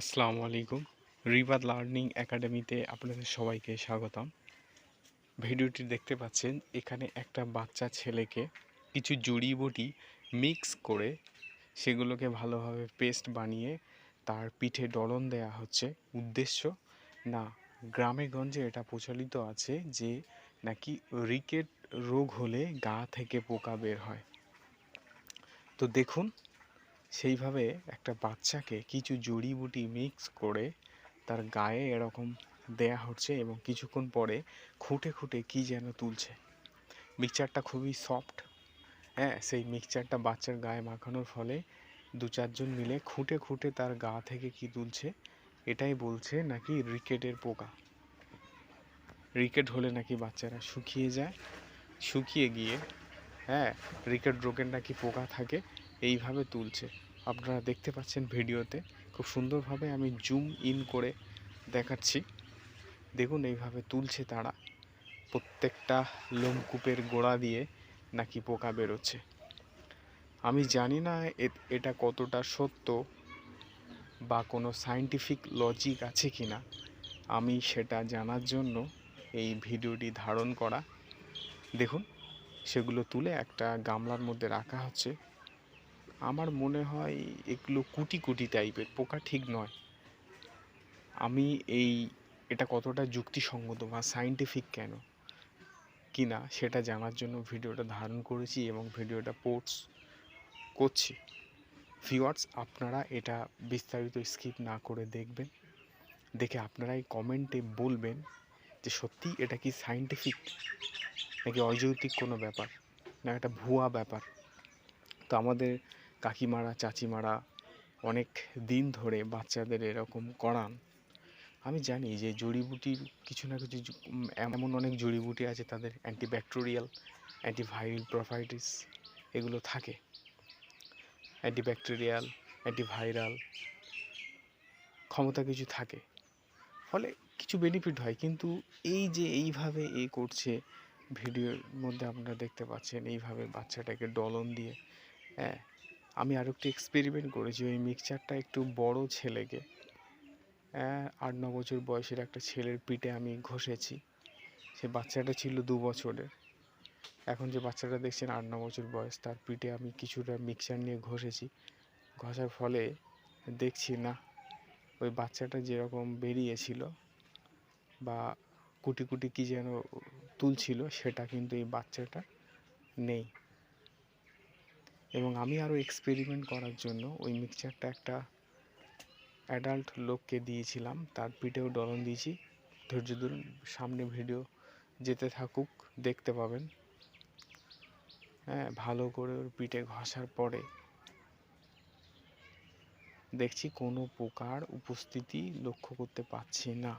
আসসালামু আলাইকুম। রিবাদ লার্নিং একাডেমিতে আপনাদের সবাইকে স্বাগতম। ভিডিওটি দেখতে পাচ্ছেন, এখানে একটা বাচ্চা ছেলেকে কিছু জড়িবুটি মিক্স করে সেগুলোকে ভালোভাবে পেস্ট বানিয়ে তার পিঠে ডলন দেয়া হচ্ছে। উদ্দেশ্য, না, গ্রামে গঞ্জে এটা প্রচলিত আছে যে নাকি রিকেট রোগ হলে গা থেকে পোকা বের হয়। তো দেখুন সেইভাবে একটা বাচ্চাকে কিছু জড়িবুটি মিক্স করে তার গায়ে এরকম দেয়া হচ্ছে এবং কিছুক্ষণ পরে খুঁটে খুঁটে কি যেন তুলছে। মিক্সচারটা খুবই সফট হ্যাঁ? সেই মিক্সচারটা বাচ্চার গায়ে মাখানোর ফলে দু চারজন মিলে খুঁটে খুঁটে তার গা থেকে কি তুলছে, এটাই বলছে নাকি রিকেটের পোকা। রিকেট হলে নাকি বাচ্চারা শুকিয়ে যায়। শুকিয়ে গিয়ে হ্যাঁ? রিকেট রোগের নাকি পোকা থাকে এইভাবে তুলছে। আপনারা দেখতে পাচ্ছেন ভিডিওতে খুব সুন্দরভাবে আমি জুম ইন করে দেখাচ্ছি। দেখুন এইভাবে তুলছে তারা। প্রত্যেকটা লোমকূপের গোড়া দিয়ে নাকি পোকা বেরোচ্ছে। আমি জানি না এটা কতটা সত্য বা কোনো সায়েন্টিফিক লজিক আছে কি না। আমি সেটা জানার জন্য এই ভিডিওটি ধারণ করা। দেখুন, সেগুলো তুলে একটা গামলার মধ্যে রাখা হচ্ছে। আমার মনে হয় এগুলো কুটি কুটি টাইপের পোকা ঠিক নয়। আমি এই, এটা কতটা যুক্তিসঙ্গত বা সায়েন্টিফিক কেন? কি না সেটা জানার জন্য ভিডিওটা ধারণ করেছি এবং ভিডিওটা পোস্ট করছি। ভিওয়ার্স আপনারা এটা বিস্তারিত স্কিপ না করে দেখবেন। দেখে আপনারাই কমেন্টে বলবেন যে সত্যি এটা কি সায়েন্টিফিক নাকি অযৌক্তিক কোনো ব্যাপার, না একটা ভুয়া ব্যাপার। তো আমাদের কাকিমারা, চাচিমারা অনেক দিন ধরে বাচ্চাদের এরকম করান। আমি জানি যে জড়িবুটির কিছু না কিছু এমন অনেক জড়িবুটি আছে তাদের অ্যান্টিব্যাকটেরিয়াল অ্যান্টিভাইরাল প্রপার্টিস এগুলো থাকে। অ্যান্টিব্যাকটেরিয়াল অ্যান্টিভাইরাল ক্ষমতা কিছু থাকে। ফলে কিছু বেনিফিট হয়। কিন্তু এই যে এইভাবে এ করছে ভিডিওর মধ্যে আপনারা দেখতে পাচ্ছেন, এইভাবে বাচ্চাটাকে ডলন দিয়ে হ্যাঁ আমি আরও একটু এক্সপেরিমেন্ট করেছি, ওই মিক্সচারটা একটু বড় ছেলেকে। আট, ন বছর বয়সের একটা ছেলের পিঠে আমি ঘষেছি। সে বাচ্চাটা ছিল দু বছরের। এখন যে বাচ্চাটা দেখছেন, আট, ন বছর বয়স, তার পিঠে আমি কিছুটা মিক্সচার নিয়ে ঘষেছি। ঘষার ফলে দেখছি না, ওই বাচ্চাটা যেরকম বেরিয়েছিল বা কুটি কুটি কী যেন তুলছিল, সেটা কিন্তু এই বাচ্চাটা নেই। এবং আমি আরও এক্সপেরিমেন্ট করার জন্য ওই মিক্সচারটা একটা অ্যাডাল্ট লোককে দিয়েছিলাম। তার পিঠেও ডলন দিয়েছি। ধৈর্য ধরুন, সামনে ভিডিও যেতে থাকুক, দেখতে পাবেন। হ্যাঁ ভালো করে ওর পিঠে ঘষার পরে দেখছি কোনো পোকার উপস্থিতি লক্ষ্য করতে পারছি না।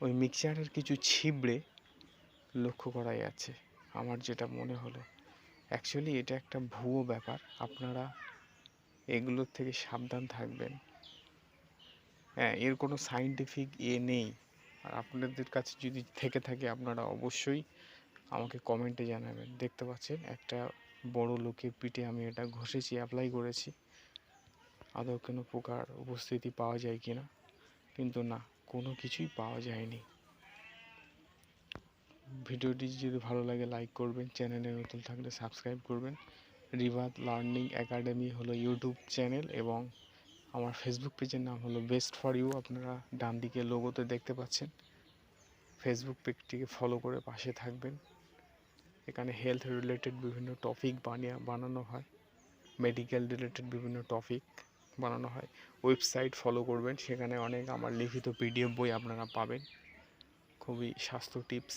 ওই মিক্সচারের কিছু ছিবড়ে লক্ষ্য করা যাচ্ছে আমার যেটা মনে হলো অ্যাকচুয়ালি এটা একটা ভুয়ো ব্যাপার। আপনারা এগুলোর থেকে সাবধান থাকবেন। হ্যাঁ এর কোনো সাইন্টিফিক এ নেই। আর আপনাদের কাছে যদি থেকে থাকে, আপনারা অবশ্যই আমাকে কমেন্টে জানাবেন। দেখতে পাচ্ছেন, একটা বড় লোকের পিঠে আমি এটা ঘষেছি অ্যাপ্লাই করেছি। আদৌ কোনো পোকার উপস্থিতি পাওয়া যায় কি না কিন্তু না, কোনো কিছুই পাওয়া যায়নি। ভিডিওটি যদি ভালো লাগে লাইক করবেন। চ্যানেলে নতুন থাকলে সাবস্ক্রাইব করবেন। রিভাত লার্নিং একাডেমি হলো ইউটিউব চ্যানেল এবং আমার ফেসবুক পেজের নাম হলো বেস্ট ফর ইউ আপনারা ডান দিকে লোগোতে দেখতে পাচ্ছেন। ফেসবুক পেজটিকে ফলো করে পাশে থাকবেন। এখানে হেলথ রিলেটেড বিভিন্ন টপিক বানিয়ে, বানানো হয়। মেডিকেল রিলেটেড বিভিন্ন টপিক বানানো হয়। ওয়েবসাইট ফলো করবেন। সেখানে অনেক আমার লিখিত পিডিএফ বই আপনারা পাবেন। খুবই স্বাস্থ্য টিপস